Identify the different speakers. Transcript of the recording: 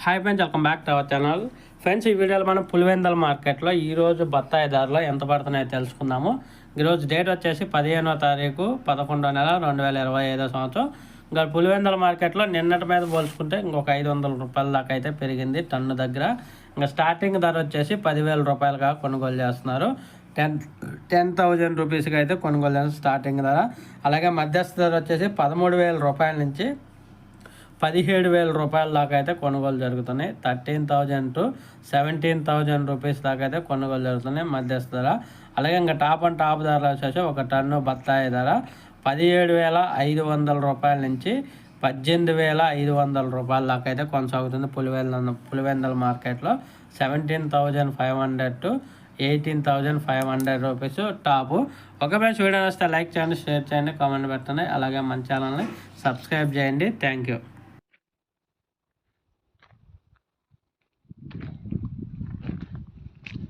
Speaker 1: Hi friends welcome back to our channel friends ఈ వీడియోలో మనం పులివెందల మార్కెట్లో ఈరోజు బత్తాయి ధరలు ఎంత పడుతున్నాయో తెలుసుకుందాము. ఈరోజు డేట్ వచ్చేసి పదిహేనో తారీఖు పదకొండో నెల రెండు వేల ఇరవై ఐదో సంవత్సరం. ఇంకా పులివెందల మార్కెట్లో నిన్నటి మీద పోల్చుకుంటే ఇంకొక ఐదు వందల రూపాయల దాకా అయితే పెరిగింది టన్ను దగ్గర. ఇంకా స్టార్టింగ్ ధర వచ్చేసి పదివేల రూపాయలుగా కొనుగోలు చేస్తున్నారు. టెన్ టెన్ థౌజండ్ రూపీస్కి అయితే కొనుగోలు చేస్తారు స్టార్టింగ్ ధర. అలాగే మధ్యస్థ ధర వచ్చేసి పదమూడు వేల రూపాయల నుంచి పదిహేడు వేల రూపాయల దాకా అయితే కొనుగోలు జరుగుతున్నాయి. Thirteen thousand to seventeen thousand rupees దాకా అయితే కొనుగోలు జరుగుతున్నాయి మధ్యస్థ ధర. అలాగే ఇంకా టాప్ అండ్ టాప్ ధర వచ్చేసి ఒక టన్ను బత్తాయి ధర. పదిహేడు వేల ఐదు వందల రూపాయల నుంచి పద్దెనిమిది వేల ఐదు వందల రూపాయల దాకా అయితే కొనసాగుతుంది పులివెందల పులివెందల మార్కెట్లో. Seventeen thousand five hundred to eighteen thousand five hundred rupees top. ఒక ఫ్రెండ్స్ వీడియో వస్తే లైక్ చేయండి షేర్ చేయండి కామెంట్ పెట్టండి. అలాగే మన ఛానల్ని సబ్స్క్రైబ్ చేయండి. Thank you.